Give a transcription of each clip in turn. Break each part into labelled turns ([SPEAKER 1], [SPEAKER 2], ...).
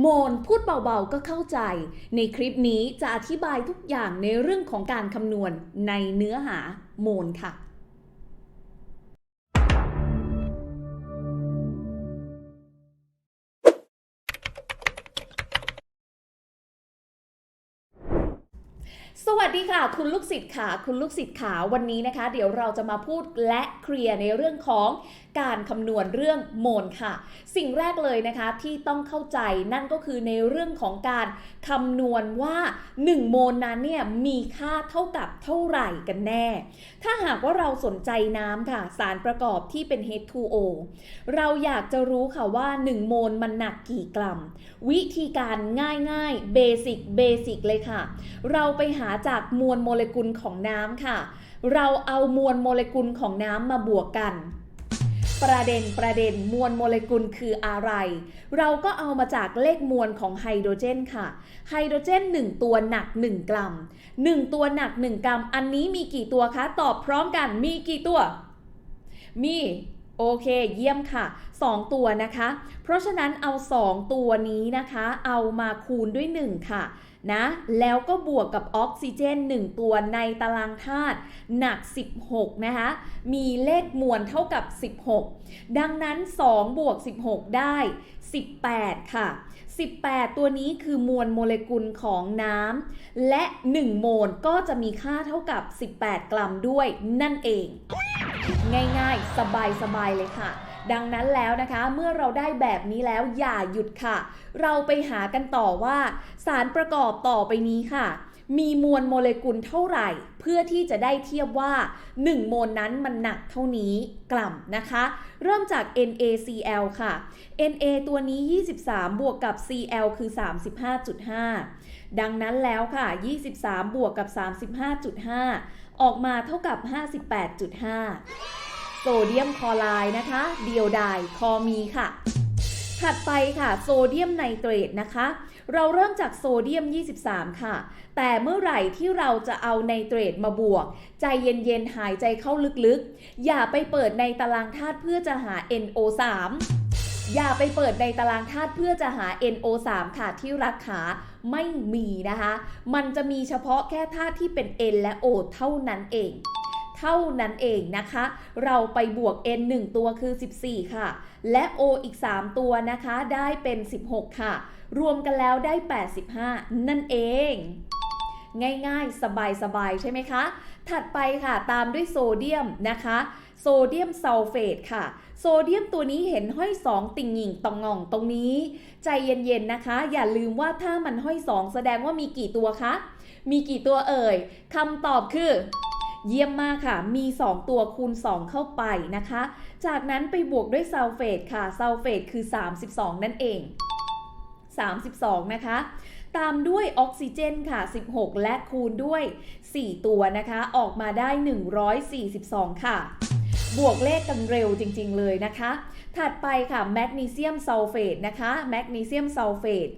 [SPEAKER 1] โมนพูดเบาๆก็เข้าใจ ในคลิปนี้จะอธิบายทุกอย่างในเรื่องของการคำนวณในเนื้อหาโมนค่ะ สวัสดีค่ะ คุณลูกศิษย์ค่ะ คุณลูกศิษย์ขาวันนี้นะคะ เดี๋ยวเราจะมาพูดและเคลียร์ในเรื่องของการคำนวณเรื่องโมลค่ะ สิ่งแรกเลยนะคะที่ต้องเข้าใจนั่นก็คือในเรื่องของการคำนวณว่า 1 โมลนั้นเนี่ยมีค่าเท่ากับเท่าไหร่กันแน่ ถ้าหากว่าเราสนใจน้ำค่ะ สารประกอบที่เป็น H2O เราอยากจะรู้ค่ะว่า 1 โมลมันหนักกี่กรัม วิธีการง่ายๆเบสิกเบสิกเลยค่ะ เราไปหาจากมวลโมเลกุลของน้ำค่ะ เราเอามวลโมเลกุลของน้ำมาบวกกัน ประเด็นประเด็นมวลโมเลกุลคืออะไร เราก็เอามาจากเลขมวลของไฮโดรเจนค่ะ ไฮโดรเจน 1 ตัวหนัก 1 กรัม 1 ตัวหนัก 1 กรัม อันนี้มีกี่ตัวคะ ตอบพร้อมกันมีกี่ตัว มี โอเคเยี่ยมค่ะ 2 ตัวนะคะ เพราะฉะนั้นเอา 2 ตัวนี้นะคะ เอามาคูณด้วย 1 ค่ะนะแล้วก็บวกกับออกซิเจน 1 ตัวในตารางธาตุหนัก 16 นะคะ มีเลขมวลเท่ากับ 16 ดังนั้น 2 บวก 16 ได้ 18 ค่ะ 18 ตัวนี้คือมวลโมเลกุลของน้ำและ 1 โมลก็จะมีค่าเท่ากับ 18 กรัมด้วยนั่นเอง ง่ายๆ สบายๆ เลยค่ะ ดังนั้นแล้วนะคะ เมื่อเราได้แบบนี้แล้วอย่าหยุดค่ะ เราไปหากันต่อว่า สารประกอบต่อไปนี้ค่ะ มีมวลโมเลกุลเท่าไหร่ เพื่อที่จะได้เทียบว่า 1 โมลนั้นมันหนักเท่านี้กรัมนะคะ เริ่มจาก NaCl ค่ะ Na ตัวนี้ 23 บวกกับ Cl คือ 35.5 ดังนั้นแล้วค่ะ 23 บวกกับ 35.5 ออกมาเท่ากับ 58.5 โซเดียมคลอไรด์นะคะ เดียวดายคอมีค่ะ ถัดไปค่ะโซเดียมไนเตรตนะคะ เราเริ่มจากโซเดียม 23 ค่ะ แต่เมื่อไหร่ที่เราจะเอาไนเตรตมาบวก ใจเย็นๆ หายใจเข้าลึกๆ อย่าไปเปิดในตารางธาตุเพื่อจะหา NO3 อย่าไปเปิดในตารางธาตุเพื่อจะหา NO3 ค่ะที่รักขาไม่มีนะคะ มันจะมีเฉพาะแค่ธาตุที่เป็น N และ O เท่านั้นเอง เท่านั้นเองนะคะ เราไปบวก n 1 ตัวคือ 14 ค่ะ และ o อีก 3 ตัวนะคะได้เป็น 16 ค่ะ รวมกันแล้วได้ 85 นั่นเอง ง่ายๆ สบายๆ ใช่ไหมคะ ถัดไปค่ะตามด้วยโซเดียมนะคะโซเดียมซัลเฟตค่ะ โซเดียมตัวนี้เห็นห้อย2ติ่งหญิงตองงองตรงนี้ ใจเย็นๆนะคะ อย่าลืมว่าถ้ามันห้อย2แสดงว่ามีกี่ตัวคะ มีกี่ตัวเอ่ยคำตอบคือ เยี่ยมมากค่ะ มี 2 ตัวคูณ 2 เข้าไปนะคะ จากนั้นไปบวกด้วยซัลเฟตค่ะ ซัลเฟตคือ 32 นั่นเอง 32 นะคะ ตามด้วยออกซิเจนค่ะ 16 และคูณด้วย 4 ตัวนะคะ ออกมาได้ 142 ค่ะ บวกเลขกันเร็วจริง ๆ เลยนะคะ ถัดไปค่ะแมกนีเซียมซัลเฟตนะคะแมกนีเซียมซัลเฟต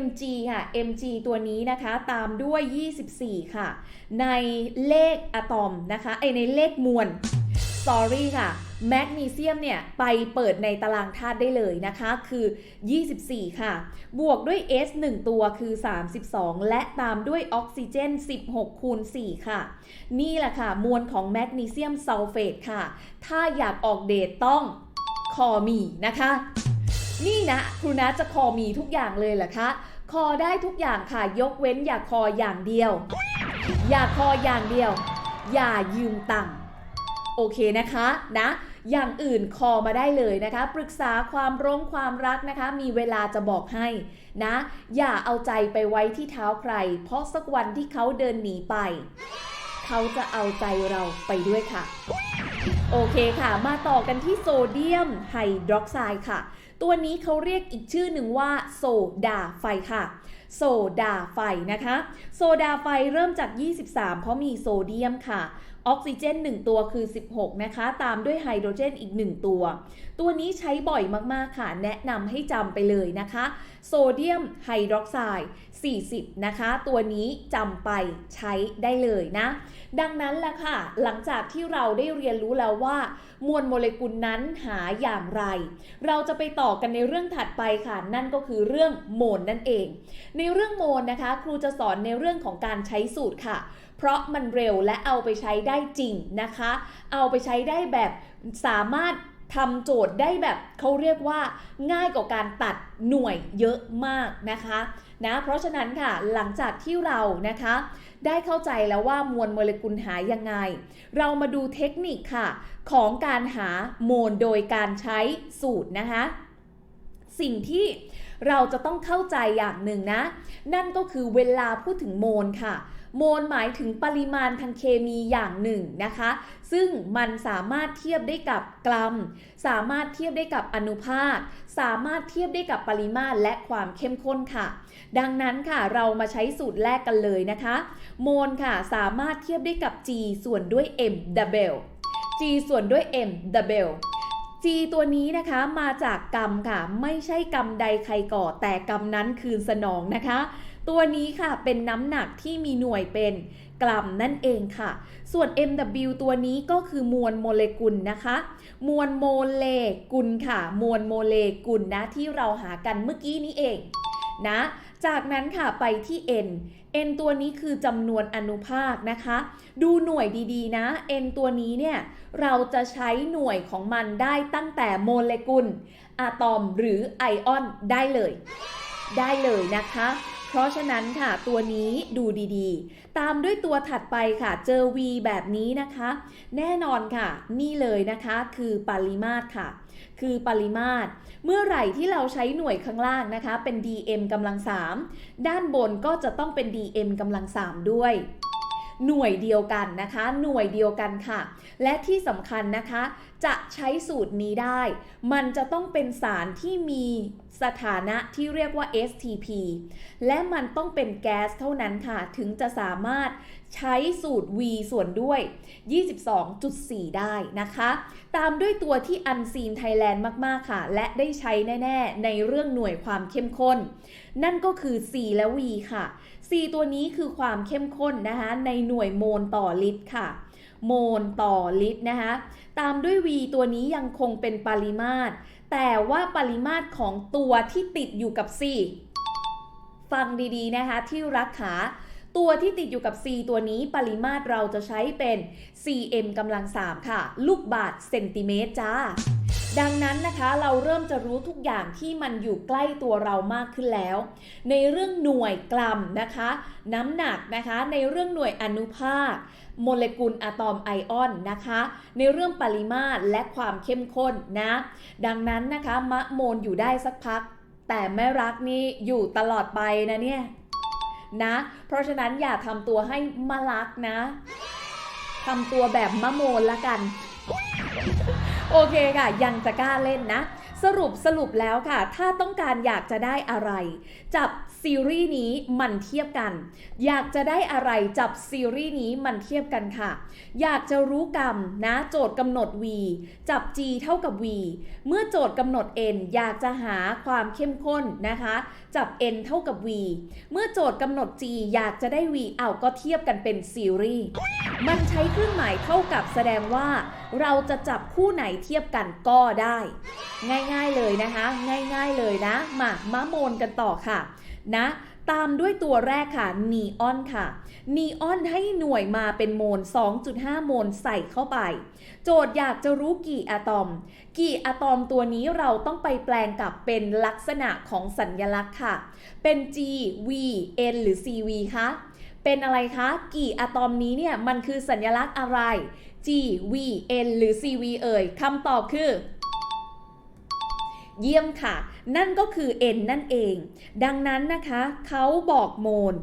[SPEAKER 1] Mg ค่ะ Mg ตัวนี้นะคะตามด้วย 24 ค่ะ ในเลขอะตอมนะคะไอในเลขมวล sorry ค่ะแมกนีเซียมเนี่ยไปเปิดในตารางธาตุได้เลยนะคะคือ 24 ค่ะ บวกด้วย S 1 ตัวคือ 32 และตามด้วยออกซิเจน 16 คูณ 4 ค่ะ นี่แหละค่ะ มวลของแมกนีเซียมซัลเฟตค่ะ ถ้าอยากออกเดทต้องคอมีนะคะ นี่นะครูนะจะคอมีทุกอย่างเลยเหรอคะ คอได้ทุกอย่างค่ะ ยกเว้นอย่าคออย่างเดียว อย่าคออย่างเดียว อย่ายืมตังค์ โอเคนะคะนะอย่างอื่นคอมาได้เลยนะคะ ปรึกษาความร้งความรักนะคะ มีเวลาจะบอกให้นะ อย่าเอาใจไปไว้ที่เท้าใคร เพราะสักวันที่เขาเดินหนีไป เขาจะเอาใจเราไปด้วยค่ะ โอเคค่ะ มาต่อกันที่โซเดียมไฮดรอกไซด์ค่ะ ตัวนี้เขาเรียกอีกชื่อหนึ่งว่าโซดาไฟค่ะโซดาไฟนะคะ โซดาไฟเริ่มจาก 23 เพราะมีโซเดียมค่ะ ออกซิเจน 1 ตัวคือ 16 นะคะ ตามด้วยไฮโดรเจนอีก 1 ตัว ตัวนี้ใช้บ่อยมากๆค่ะ แนะนำให้จำไปเลยนะคะ โซเดียมไฮดรอกไซด์ 40 นะคะ ตัวนี้จำไปใช้ได้เลยนะ ดังนั้นแหละค่ะ หลังจากที่เราได้เรียนรู้แล้วว่า มวลโมเลกุลนั้นหาอย่างไร เราจะไปต่อกันในเรื่องถัดไปค่ะ นั่นก็คือเรื่องโมลนั่นเอง ในเรื่องโมลนะคะ ครูจะสอนในเรื่องของการใช้สูตรค่ะ เพราะมันเร็วและเอาไปใช้ได้จริงนะคะ เอาไปใช้ได้แบบสามารถทำโจทย์ได้แบบเขาเรียกว่าง่ายกว่าการตัดหน่วยเยอะมากนะคะนะเพราะฉะนั้นค่ะหลังจากที่เรานะคะ ได้เข้าใจแล้วว่ามวลโมเลกุลหายังไง เรามาดูเทคนิคค่ะ ของการหาโมลโดยการใช้สูตรนะคะ สิ่งที่เราจะต้องเข้าใจอย่างหนึ่งนะ นั่นก็คือเวลาพูดถึงโมลค่ะ โมลหมายถึงปริมาณทางเคมีอย่างหนึ่งนะคะ ซึ่งมันสามารถเทียบได้กับกรัม สามารถเทียบได้กับอนุภาค สามารถเทียบได้กับปริมาตรและความเข้มข้นค่ะ ดังนั้นค่ะเรามาใช้สูตรแรกกันเลยนะคะ โมลค่ะสามารถเทียบได้กับ G ส่วนด้วย M double G ส่วนด้วย M double G ตัวนี้นะคะมาจากกรรมค่ะ ไม่ใช่กรรมใดใครก่อแต่กรรมนั้นคืนสนองนะคะ ตัวนี้ค่ะเป็นน้ำหนักที่มีหน่วยเป็นกรัมนั่นเองค่ะ ส่วน MW ตัวนี้ก็คือมวลโมเลกุลนะคะ มวลโมเลกุลค่ะ มวลโมเลกุลนะที่เราหากันเมื่อกี้นี้เองนะ จากนั้นค่ะไปที่ N N ตัวนี้คือจำนวนอนุภาคนะคะ ดูหน่วยดีๆนะ N ตัวนี้เนี่ยเราจะใช้หน่วยของมันได้ตั้งแต่โมเลกุลอะตอมหรือไอออนได้เลย ได้เลยนะคะ ราะฉะนั้นค่ะตัวนี้ดูดีๆ ตามด้วยตัวถัดไปค่ะ เจอ V แบบนี้นะคะ แน่นอนค่ะ นี่เลยนะคะคือปริมาตรค่ะ คือปริมาตร เมื่อไหร่ที่เราใช้หน่วยข้างล่างนะคะ เป็น dm กำลัง 3 ด้านบนก็จะต้องเป็น dm กำลัง 3 ด้วยหน่วยเดียวกันนะคะ หน่วยเดียวกันค่ะ และที่สำคัญนะคะจะใช้สูตรนี้ได้ มันจะต้องเป็นสารที่มีสถานะที่เรียกว่า STP และมันต้องเป็นแก๊สเท่านั้นค่ะ ถึงจะสามารถใช้สูตร V ส่วนด้วย 22.4 ได้นะคะ ตามด้วยตัวที่อันซีนไทยแลนด์มากๆค่ะ และได้ใช้แน่ ๆ ในเรื่องหน่วยความเข้มข้น นั่นก็คือ C และ V ค่ะ C ตัวนี้คือความเข้มข้นนะคะ ในหน่วยโมลต่อลิตรค่ะ โมลต่อลิตรนะคะ ตามด้วย V ตัวนี้ยังคงเป็นปริมาตร แต่ว่าปริมาตรของตัวที่ติดอยู่กับ C ฟังดีๆนะคะที่รักขาตัวที่ติดอยู่กับ C ตัวนี้ปริมาตรเราจะใช้เป็น cm กำลัง 3 ค่ะ ลูกบาทเซนติเมตรจ้า ดังนั้นนะคะเราเริ่มจะรู้ทุกอย่างที่มันอยู่ใกล้ตัวเรามากขึ้นแล้ว ในเรื่องหน่วยกรัมนะคะ น้ำหนักนะคะ ในเรื่องหน่วยอนุภาค โมเลกุลอะตอมไอออนนะคะ ในเรื่องปริมาตรและความเข้มข้นนะ ดังนั้นนะคะมะโมลอยู่ได้สักพัก แต่แม่รักนี่อยู่ตลอดไปนะเนี่ยนะ เพราะฉะนั้นอย่าทำตัวให้มะรักนะทำตัวแบบมะโมนละกัน โอเคค่ะ ยังจะกล้าเล่นนะ สรุปสรุปแล้วค่ะ ถ้าต้องการอยากจะได้อะไร จับซีรีส์นี้มันเทียบกัน อยากจะได้อะไรจับซีรีส์นี้มันเทียบกันค่ะ อยากจะรู้กรรมนะโจทย์กำหนด v จับ g เท่ากับ v เมื่อโจทย์กำหนด n อยากจะหาความเข้มข้นนะคะ จับ n เท่ากับ v เมื่อโจทย์กำหนด g อยากจะได้ v เอาก็เทียบกันเป็นซีรีส์มันใช้เครื่องหมายเท่ากับแสดงว่าเราจะจับคู่ไหนเทียบกันก็ได้ ง่ายๆเลยนะคะ ง่ายๆเลยนะ มามาโมนกันต่อค่ะ นะตามด้วยตัวแรกค่ะนีออนค่ะนีออนให้หน่วยมาเป็นโมล 2.5 โมลใส่เข้าไป โจทย์อยากจะรู้กี่อะตอม กี่อะตอมตัวนี้เราต้องไปแปลงกลับเป็นลักษณะของสัญญลักษณ์ค่ะ เป็น G V N หรือ C V คะ เป็นอะไรคะ กี่อะตอมนี้เนี่ยมันคือสัญลักษณ์อะไร G V N หรือ C V เอ่ยคำตอบคือ เยี่ยมค่ะ นั่นก็คือ n นั่นเอง ดังนั้นนะคะเขาบอกโมน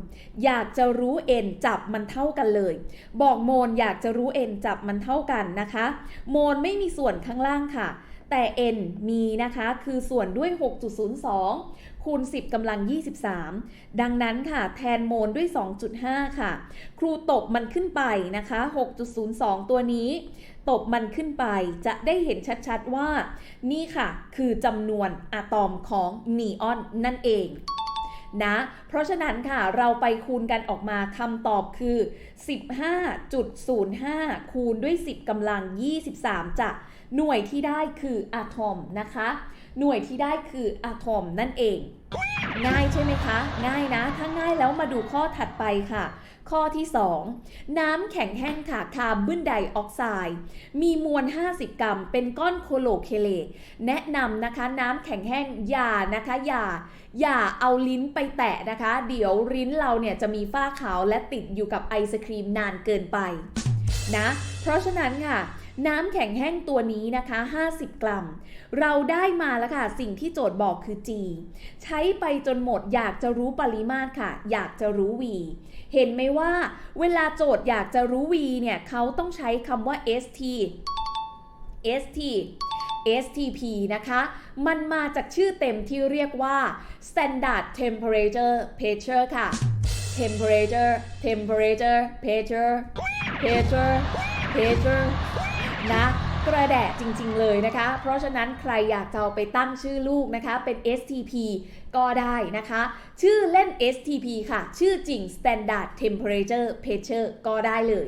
[SPEAKER 1] อยากจะรู้ n จับมันเท่ากันเลย บอกโมนอยากจะรู้ n จับมันเท่ากันนะคะ โมนไม่มีส่วนข้างล่างค่ะ แต่ n มีนะคะคือส่วนด้วย 6.02 คูณ 10กำลัง 23 ดังนั้นค่ะ แทนโมลด้วย 2.5 ค่ะ ครูตบมันขึ้นไปนะคะ 6.02 ตัวนี้ ตบมันขึ้นไปจะได้เห็นชัดๆว่า นี่ค่ะ คือจำนวนอะตอมของนีออนนั่นเองนะ เพราะฉะนั้นค่ะเราไปคูณกันออกมาคำตอบคือ 15.05 คูณด้วย 10กำลัง 23จะ หน่วยที่ได้คืออะตอมนะคะ หน่วยที่ได้คืออะตอมนั่นเอง ง่ายใช่ไหมคะ ง่ายนะ ถ้าง่ายแล้วมาดูข้อถัดไปค่ะ ข้อที่ 2 น้ำแข็งแห้งค่ะคาร์บอนไดออกไซด์ มีมวล 50 กรัม เป็นก้อนโคโลเคเลตแนะนำนะคะ น้ำแข็งแห้งอย่านะคะอย่าอย่าเอาลิ้นไปแตะนะคะ เดี๋ยวลิ้นเราเนี่ยจะมีฝ้าขาวและติดอยู่กับไอศครีมนานเกินไปนะ เพราะฉะนั้นค่ะ น้ำแข็งแห้งตัวนี้นะคะ 50 กรัม เราได้มาแล้วค่ะ สิ่งที่โจทย์บอกคือ G ใช้ไปจนหมดอยากจะรู้ปริมาตรค่ะ อยากจะรู้ V เห็นไหมว่า เวลาโจทย์อยากจะรู้ V เนี่ยเขาต้องใช้คำว่า ST ST STP นะคะ มันมาจากชื่อเต็มที่เรียกว่า Standard Temperature Pressure ค่ะ Temperature Temperature Pressure Pressure Pressure นะกระแดะจริงๆเลยนะคะ เพราะฉะนั้นใครอยากจะเอาไปตั้งชื่อลูกนะคะเป็น STP ก็ได้นะคะ ชื่อเล่น STP ค่ะ ชื่อจริง Standard Temperature Pressure ก็ได้เลย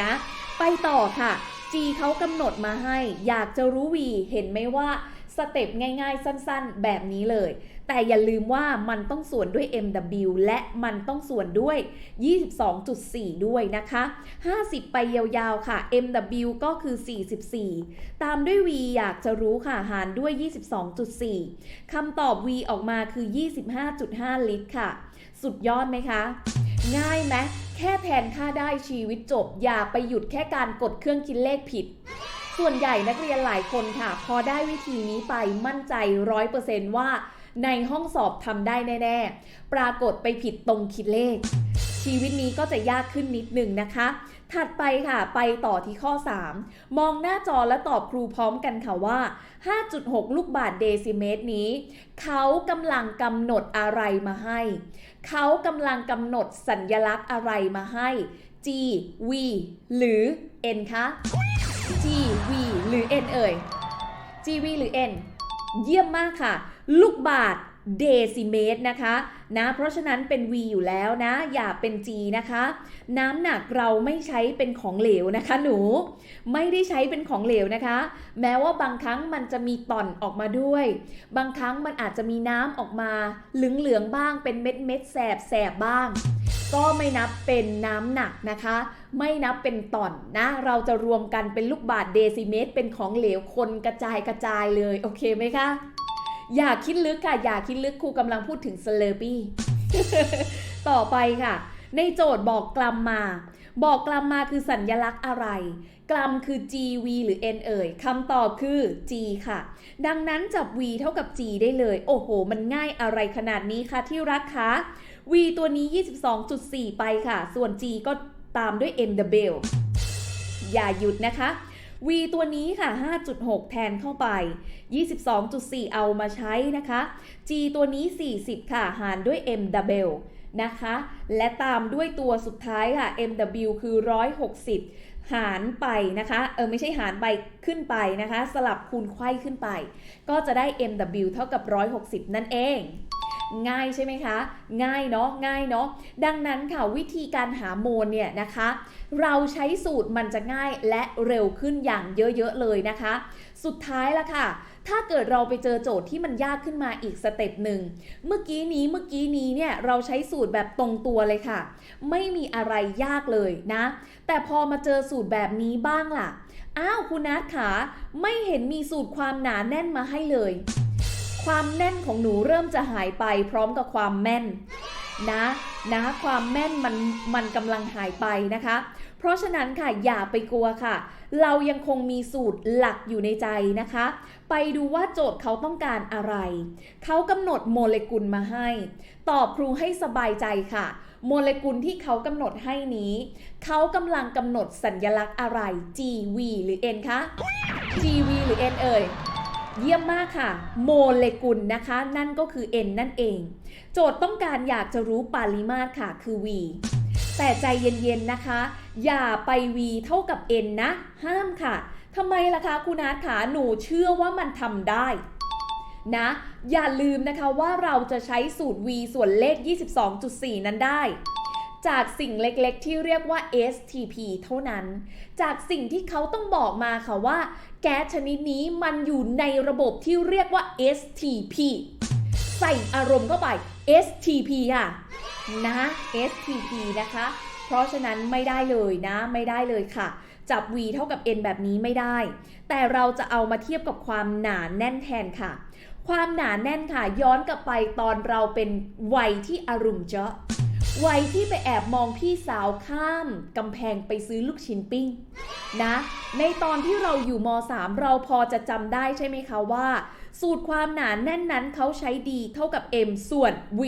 [SPEAKER 1] นะ ไปต่อค่ะ G เขากำหนดมาให้ อยากจะรู้วีเห็นไหมว่า สเต็ปง่ายๆ สั้นๆ แบบนี้เลย แต่อย่าลืมว่ามันต้องส่วนด้วย MW และมันต้องส่วนด้วย 22.4 ด้วยนะคะ 50 ไปยาวๆค่ะ MW ก็คือ 44 ตามด้วย V อยากจะรู้ค่ะ หารด้วย 22.4 คำตอบ V ออกมาคือ 25.5 ลิตรค่ะ สุดยอดไหมคะ ง่ายไหมแค่แทนค่าได้ชีวิตจบ อย่าไปหยุดแค่การกดเครื่องคิดเลขผิด ส่วนใหญ่นักเรียนหลายคนค่ะ พอได้วิธีนี้ไปมั่นใจร้อยเปอร์เซนต์ว่า ในห้องสอบทำได้แน่ ๆ ปรากฏไปผิดตรงคิดเลข ชีวิตนี้ก็จะยากขึ้นนิดหนึ่งนะคะ ถัดไปค่ะ ไปต่อที่ข้อ 3 มองหน้าจอและตอบครูพร้อมกันค่ะว่า 5.6 ลูกบาทเดซิเมตรนี้ เขากำลังกำหนดอะไรมาให้ เขากำลังกำหนดสัญญลักษณ์อะไรมาให้ G V หรือ N คะ G V หรือ N เอ่ย G V หรือ N เยี่ยมมากค่ะ ลูกบาท เดซิเมตรนะคะนะเพราะฉะนั้นเป็น V อยู่แล้วนะ อย่าเป็น G นะคะ น้ำหนักเราไม่ใช้เป็นของเหลวนะคะ หนู ไม่ได้ใช้เป็นของเหลวนะคะ แม้ว่าบางครั้งมันจะมีต่อนออกมาด้วย บางครั้งมันอาจจะมีน้ำออกมาเหลืองๆบ้างเป็นเม็ดเม็ดแสบแสบบ้าง ก็ไม่นับเป็นน้ำหนักนะคะ ไม่นับเป็นต่อนนะ เราจะรวมกันเป็นลูกบาทเดซิเมตร เป็นของเหลวคนกระจายกระจายเลย โอเคไหมคะ อย่าคิดลึกค่ะ อย่าคิดลึกครูกำลังพูดถึงสเลอปี้ต่อไปค่ะ ในโจทย์บอกกลัมมา บอกกลัมมาคือสัญญลักษณ์อะไร กลัมคือ g v หรือ n เอ่ยคำตอบคือ g ค่ะ ดังนั้นจับ v เท่ากับ g ได้เลย โอ้โห มันง่ายอะไรขนาดนี้คะที่รักคะ v ตัวนี้ 22.4 ไปค่ะ ส่วน g ก็ตามด้วย mw อย่าหยุดนะคะ v ตัวนี้ค่ะ 5.6 แทนเข้าไป 22.4 เอามาใช้นะคะ g ตัวนี้ 40 ค่ะ หารด้วย mw นะคะ และตามด้วยตัวสุดท้ายค่ะ mw คือ 160 หารไปนะคะ เออไม่ใช่หารไปขึ้นไปนะคะ สลับคูณไขว้ขึ้นไป ก็จะได้ mw เท่ากับ 160 นั่นเองง่ายใช่ไหมคะ ง่ายเนาะ ง่ายเนาะ ดังนั้นค่ะวิธีการหาโมลเนี่ยนะคะ เราใช้สูตรมันจะง่ายและเร็วขึ้นอย่างเยอะๆเลยนะคะ สุดท้ายละค่ะ ถ้าเกิดเราไปเจอโจทย์ที่มันยากขึ้นมาอีกสเต็ปหนึ่ง เมื่อกี้นี้เมื่อกี้นี้เนี่ยเราใช้สูตรแบบตรงตัวเลยค่ะ ไม่มีอะไรยากเลยนะ แต่พอมาเจอสูตรแบบนี้บ้างล่ะ อ้าวคุณนัทขาไม่เห็นมีสูตรความหนาแน่นมาให้เลย ความแน่นของหนูเริ่มจะหายไปพร้อมกับความแม่นนะนะความแม่นมันมันกำลังหายไปนะคะ ราะฉะนั้นค่ะอย่าไปกลัวค่ะ เรายังคงมีสูตรหลักอยู่ในใจนะคะ ไปดูว่าโจทย์เขาต้องการอะไร เขากำหนดโมเลกุลมาให้ ตอบครูให้สบายใจค่ะ โมเลกุลที่เขากำหนดให้นี้ เขากำลังกำหนดสัญญลักษณ์อะไร G V หรือ N คะ G V หรือ N เอ่ยเยี่ยมมากค่ะ โมเลกุลนะคะ นั่นก็คือ N นั่นเอง โจทย์ต้องการอยากจะรู้ปริมาตรค่ะ คือ V แต่ใจเย็นๆนะคะ อย่าไป V เท่ากับ N นะ ห้ามค่ะทำไมล่ะคะคุณอาร์ตขาหนูเชื่อว่ามันทำได้นะ อย่าลืมนะคะว่าเราจะใช้สูตร v ส่วนเลข 22.4 นั้นได้ จากสิ่งเล็กๆ ที่เรียกว่า STP เท่านั้น จากสิ่งที่เขาต้องบอกมาค่ะว่า แก๊สชนิดนี้มันอยู่ในระบบที่เรียกว่า STP ใส่อารมณ์เข้าไป STP ค่ะนะ STP นะคะ เพราะฉะนั้นไม่ได้เลยนะไม่ได้เลยค่ะ จับ v เท่ากับ n แบบนี้ไม่ได้ แต่เราจะเอามาเทียบกับความหนาแน่นแทนค่ะ ความหนาแน่นค่ะ ย้อนกลับไปตอนเราเป็นวัยที่อารมณ์เจาะ วัยที่ไปแอบมองพี่สาวข้ามกำแพงไปซื้อลูกชิ้นปิ้งนะ ในตอนที่เราอยู่ม .3 เราพอจะจำได้ใช่ไหมคะว่า สูตรความหนาแน่นนั้นเขาใช้ d เท่ากับ m ส่วน v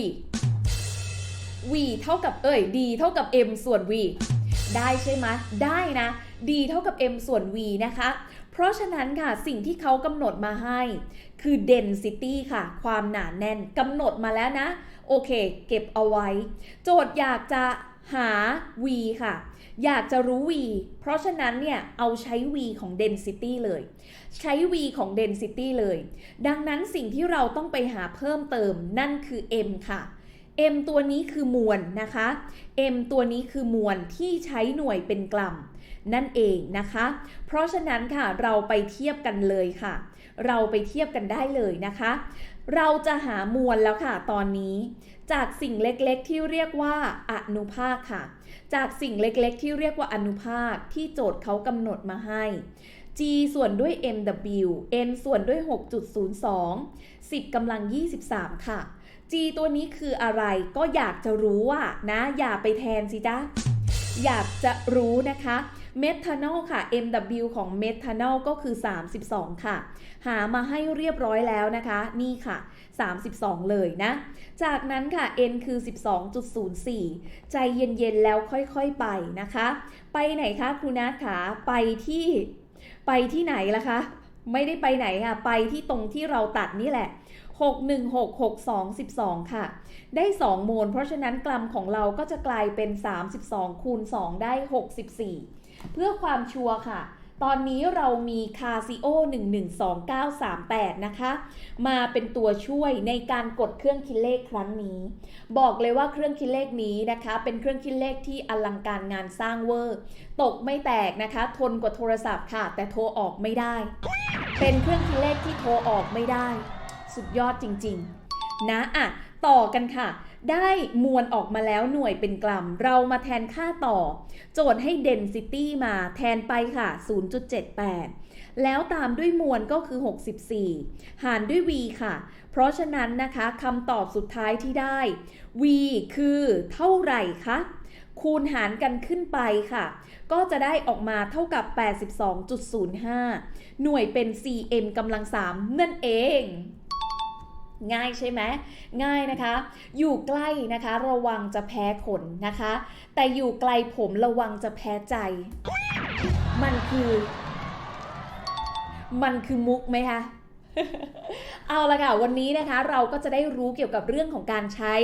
[SPEAKER 1] v เท่ากับเอ้ย d เท่ากับ m ส่วน v ได้ใช่ไหมได้นะ d เท่ากับ m ส่วน v นะคะ เพราะฉะนั้นค่ะสิ่งที่เขากำหนดมาให้ คือ density ค่ะ ความหนาแน่นกำหนดมาแล้วนะ โอเค เก็บเอาไว้ โจทย์อยากจะหา v ค่ะ อยากจะรู้ v เพราะฉะนั้นเนี่ย เอาใช้ v ของ density เลย ใช้ v ของ density เลย ดังนั้นสิ่งที่เราต้องไปหาเพิ่มเติมนั่นคือ m ค่ะ m ตัวนี้คือมวลนะคะ m ตัวนี้คือมวลที่ใช้หน่วยเป็นกรัมนั่นเองนะคะ เพราะฉะนั้นค่ะเราไปเทียบกันเลยค่ะ เราไปเทียบกันได้เลยนะคะ เราจะหามวลแล้วค่ะตอนนี้ จากสิ่งเล็กๆ ที่เรียกว่าอนุภาคค่ะ จากสิ่งเล็กๆ ที่เรียกว่าอนุภาคที่โจทย์เขากำหนดมาให้ g ส่วนด้วย mw n ส่วนด้วย 6.02 10กำลัง 23 ค่ะ g ตัวนี้คืออะไรก็อยากจะรู้อะนะ อย่าไปแทนสิจ๊ะอยากจะรู้นะคะ เมทานอลค่ะ MW ของเมทานอลก็คือ 32 ค่ะ หามาให้เรียบร้อยแล้วนะคะ นี่ค่ะ 32 เลยนะ จากนั้นค่ะ N คือ 12.04 ใจเย็นๆ แล้วค่อยๆไปนะคะ ไปไหนคะครูนัทขาไปที่ไปที่ไหนล่ะคะ ไม่ได้ไปไหนค่ะ ไปที่ตรงที่เราตัดนี่แหละ6166212ค่ะ ได้ 2 โมล เพราะฉะนั้นกรัมของเราก็จะกลายเป็น 32 คูณ 2 ได้ 64 เพื่อความชัวร์ค่ะ ตอนนี้เรามีคาซิโอ112938 นะคะ มาเป็นตัวช่วยในการกดเครื่องคิดเลขครั้งนี้ บอกเลยว่าเครื่องคิดเลขนี้นะคะ เป็นเครื่องคิดเลขที่อลังการงานสร้างเวอร์ ตกไม่แตกนะคะ ทนกว่าโทรศัพท์ค่ะ แต่โทรออกไม่ได้ เป็นเครื่องคิดเลขที่โทรออกไม่ได้ สุดยอดจริง ๆ นะอะต่อกันค่ะได้มวลออกมาแล้วหน่วยเป็นกรัม เรามาแทนค่าต่อ โจทย์ให้ density มาแทนไปค่ะ 0.78 แล้วตามด้วยมวลก็คือ 64 หารด้วย v ค่ะ เพราะฉะนั้นนะคะคำตอบสุดท้ายที่ได้ v คือเท่าไหร่คะคูณหารกันขึ้นไปค่ะ ก็จะได้ออกมาเท่ากับ 82.05 หน่วยเป็น cm กำลัง 3 นั่นเอง ง่ายใช่ไหมง่ายนะคะ อยู่ใกล้นะคะ ระวังจะแพ้ขนนะคะ แต่อยู่ไกลผมระวังจะแพ้ใจ มันคือ มันคือมุกไหมคะ เอาละค่ะ วันนี้นะคะเราก็จะได้รู้เกี่ยวกับเรื่องของการใช้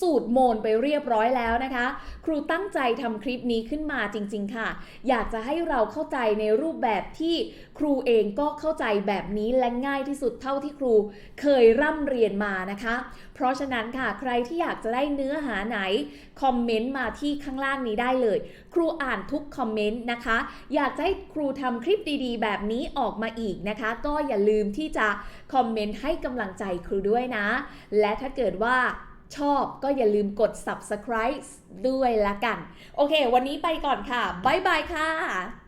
[SPEAKER 1] สูตรโมนไปเรียบร้อยแล้วนะคะ ครูตั้งใจทำคลิปนี้ขึ้นมาจริง ๆ ค่ะ อยากจะให้เราเข้าใจในรูปแบบที่ครูเองก็เข้าใจแบบนี้และง่ายที่สุดเท่าที่ครูเคยร่ำเรียนมานะคะเพราะฉะนั้นค่ะใครที่อยากจะได้เนื้อหาไหน คอมเมนต์มาที่ข้างล่างนี้ได้เลย ครูอ่านทุกคอมเมนต์นะคะ อยากจะให้ครูทำคลิปดีๆ แบบนี้ออกมาอีกนะคะ ก็อย่าลืมที่จะคอมเมนต์ให้กำลังใจครูด้วยนะ และถ้าเกิดว่าชอบก็อย่าลืมกด subscribe ด้วยละกัน โอเค วันนี้ไปก่อนค่ะ บ๊ายบายค่ะ